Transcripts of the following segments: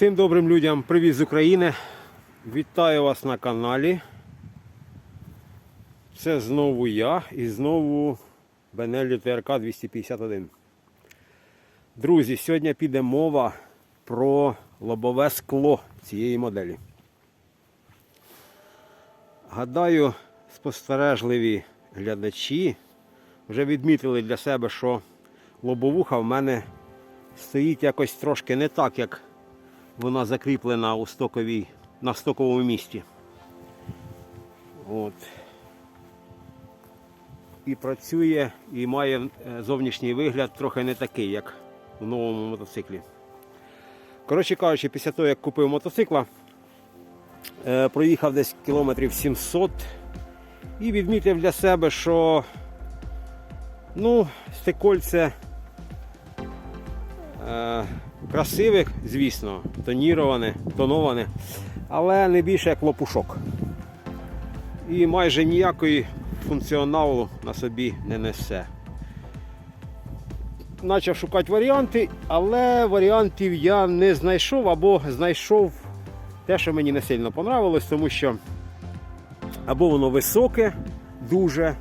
Всім добрим людям привіт з України. Вітаю вас на каналі. Це знову я і знову Бенелі ТРК 251. Друзі, сьогодні піде мова про лобове скло цієї моделі. Гадаю, спостережливі глядачі вже відмітили для себе, що лобовуха в мене стоїть якось трошки не так, як вона закріплена у стоковій, на стоковому місці. От. І працює, і має е, зовнішній вигляд трохи не такий, як у новому мотоциклі. Коротше кажучи, після того, як купив мотоцикла, е, проїхав десь кілометрів 700 і відмітив для себе, що ну, стекольце е, красиве, звісно, тоніроване, тоноване, але не більше як лопушок. І майже ніякої функціоналу на собі не несе. Почав шукати варіанти, але варіантів я не знайшов або знайшов те, що мені не сильно понравилось, тому що або воно високе, дуже,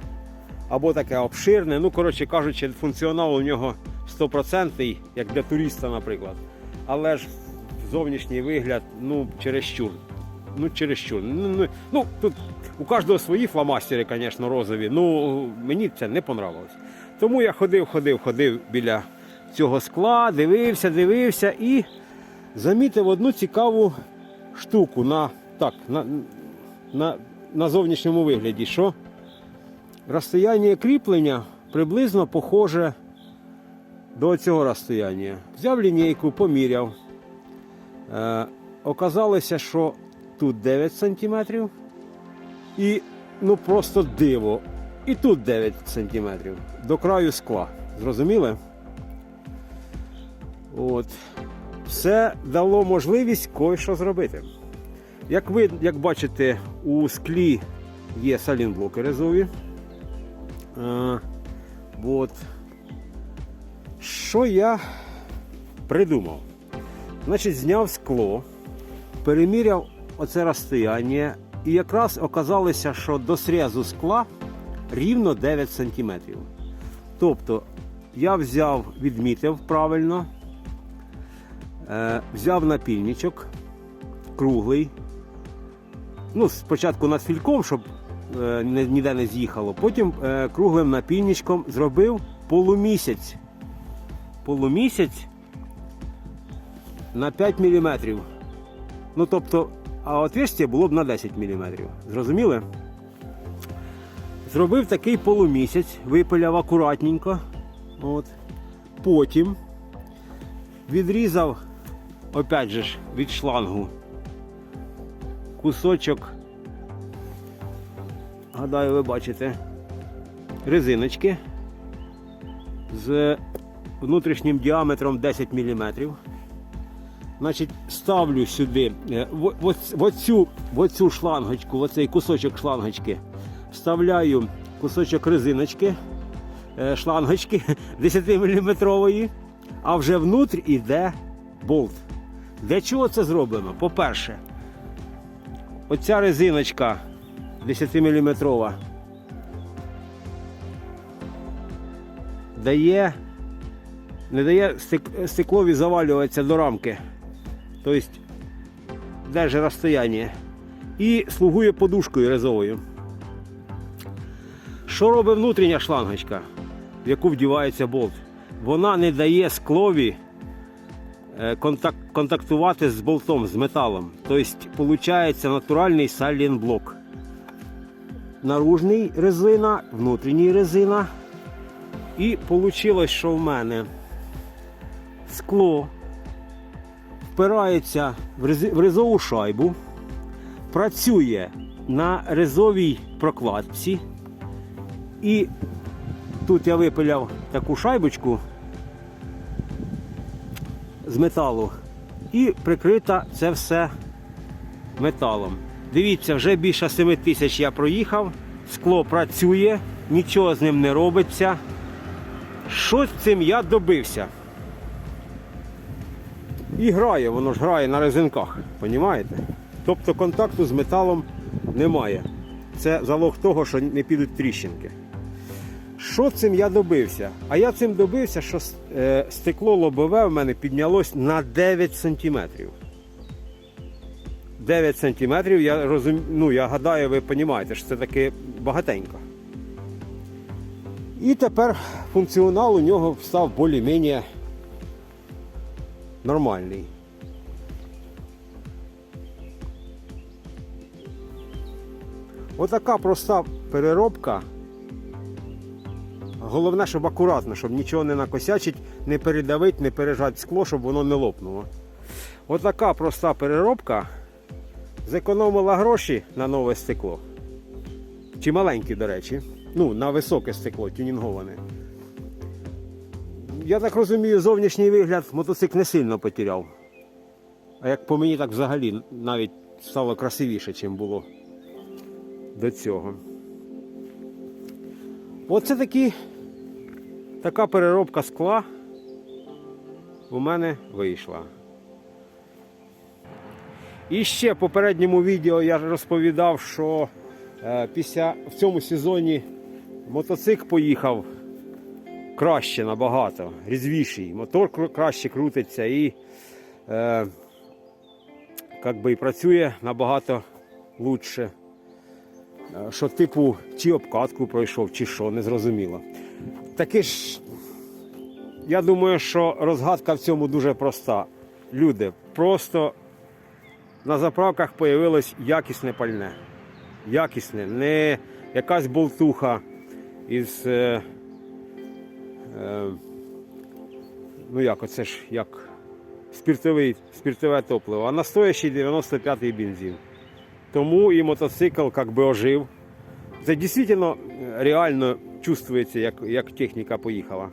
або таке обширне. Ну, коротше кажучи, функціонал у нього 100%, як для туриста, наприклад. Але ж зовнішній вигляд, ну, чересчур. Ну, чересчур. Ну, ну, ну, тут у кожного свої фломастери, звісно, розові. Ну, мені це не понравилось. Тому я ходив, ходив, ходив біля цього скла, дивився, дивився і замітив одну цікаву штуку на, так, на, на, на зовнішньому вигляді, що розстояння кріплення приблизно похоже до цього розстояння. Взяв лінійку, поміряв. Е, оказалося, що тут 9 см і ну просто диво. І тут 9 см до краю скла. Зрозуміли? От. Все дало можливість кое-що зробити. Як ви як бачите, у склі є салінблоки резові. Е, от. Що я придумав? Значить, зняв скло, переміряв оце розстояння, і якраз оказалося, що до срезу скла рівно 9 см. Тобто я взяв, відмітив правильно, е, взяв напільничок круглий. Ну, спочатку над фільком, щоб е, ніде не з'їхало. Потім е, круглим напільничком зробив полумісяць. Полумісяць на 5 мм. Ну, тобто, а отверстие було б на 10 мм. Зрозуміли? Зробив такий полумісяць, випиляв акуратненько. От. Потім відрізав, опять же ж, від шлангу кусочок, гадаю, ви бачите, резиночки з внутрішнім діаметром 10 мм. Значить, ставлю сюди е, в, оцю, в оцю шлангочку, в оцей кусочок шлангочки, вставляю кусочок резиночки, е, шлангочки 10 мм, а вже внутрі йде болт. Для чого це зроблено? По-перше, оця резиночка 10 мм дає, не дає стек- стеклові завалюватися до рамки. Тобто держить розстояння. І слугує подушкою резовою. Що робить внутрішня шлангочка, в яку вдівається болт? Вона не дає склові е, контактувати з болтом, з металом. Тобто, виходить натуральний сайлент-блок. Наружний резина, внутрішній резина. І вийшло, що в мене скло впирається в резову шайбу, працює на резовій прокладці. І тут я випиляв таку шайбочку з металу і прикрита це все металом. Дивіться, вже більше 7 тисяч я проїхав, скло працює, нічого з ним не робиться. Що з цим я добився? І грає, воно ж грає на резинках, розумієте? Тобто контакту з металом немає. Це залог того, що не підуть тріщинки. Що цим я добився? А я цим добився, що е, стекло лобове в мене піднялось на 9 сантиметрів. 9 сантиметрів, я розум... ну, я гадаю, ви розумієте, що це таки багатенько. І тепер функціонал у нього став більш-менш нормальний. Отака проста переробка. Головне, щоб акуратно, щоб нічого не накосячить, не передавить, не пережати скло, щоб воно не лопнуло. Отака проста переробка зекономила гроші на нове стекло. Чи маленькі, до речі. Ну, на високе стекло, тюнінговане. Я так розумію, зовнішній вигляд мотоцикл не сильно потеряв. А як по мені, так взагалі навіть стало красивіше, ніж було до цього. Оце такі, така переробка скла у мене вийшла. І ще в попередньому відео я розповідав, що е, після в цьому сезоні мотоцикл поїхав краще набагато, різвіший. Мотор краще крутиться і, е, як би, працює набагато лучше. Е, Що типу чи обкатку пройшов, чи що, не зрозуміло. Таки ж, я думаю, що розгадка в цьому дуже проста. Люди, просто на заправках появилось якісне пальне. Якісне, не якась болтуха із. Е, ну як, оце ж як спиртовий, спиртове топливо, а настоящий 95-й бензин. Тому і мотоцикл як би ожив. Це дійсно реально чувствується, як, як техніка поїхала.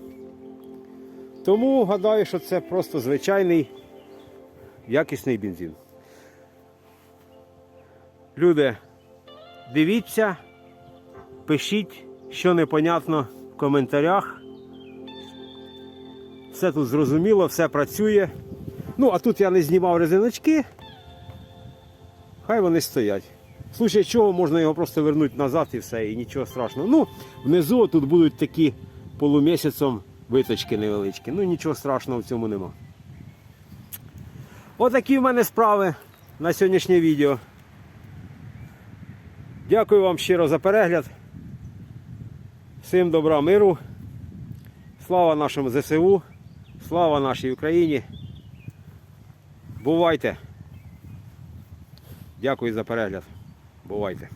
Тому гадаю, що це просто звичайний якісний бензин. Люди, дивіться, пишіть, що непонятно в коментарях. Все тут зрозуміло, все працює. Ну, а тут я не знімав резиночки. Хай вони стоять. В случае чого можна його просто вернути назад і все, і нічого страшного. Ну, внизу тут будуть такі полумісяцем виточки невеличкі. Ну нічого страшного в цьому нема. Отакі в мене справи на сьогоднішнє відео. Дякую вам щиро за перегляд. Всім добра, миру. Слава нашому ЗСУ, слава нашій Україні. Бувайте! Дякую за перегляд. Бувайте.